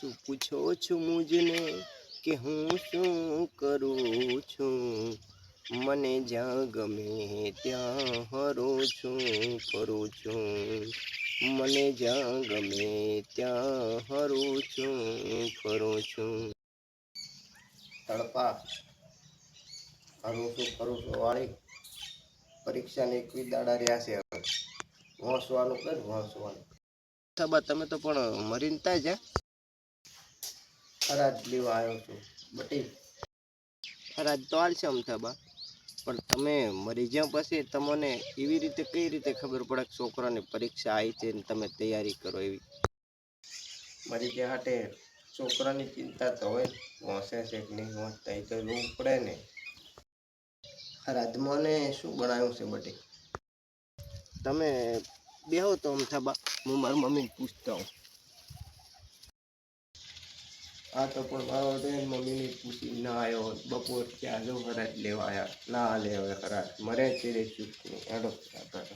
શું પૂછો છું મુજને કે હું શું કરું છું? મને જ્યાં ગમે ત્યાં હરું છું, ફરું છું. મને જ્યાં ગમે ત્યાં હરું છું, ફરું છું. તડપા. હરું છું, ફરું છું વાળી. પરીક્ષાને એકવી દાડા રહ્યા છે હવે. વાંસવાનું કર વાંસવાનું? તમે તો પણ મરીને તા જા ખરાજ લેવા આવ્યો છું. બટી અરાજ તો હાલશે અમથાબા પણ તમે મરી જ્યાં પછી તમને એવી રીતે કઈ રીતે ખબર પડે કે છોકરાની પરીક્ષા આવી છે ને તમે તૈયારી કરો એવી? મરી ગયા હાટે છોકરાની ચિંતા તો હોય વાંસે છે કે નહીં વાંચતા એ તો જોવું પડે ને. રાજમાને શું બનાવ્યું છે બટી? તમે બેહો તો અમથાબા હું મારી મમ્મીને પૂછતા હું આ તો પણ મારો બેન મમ્મીને પૂછી ના આવ્યો બપોર ક્યાં જો ખરાજ લેવા આવ્યા ના લેવા ખરાજ મરે છે રે ચૂક હેડો આપણે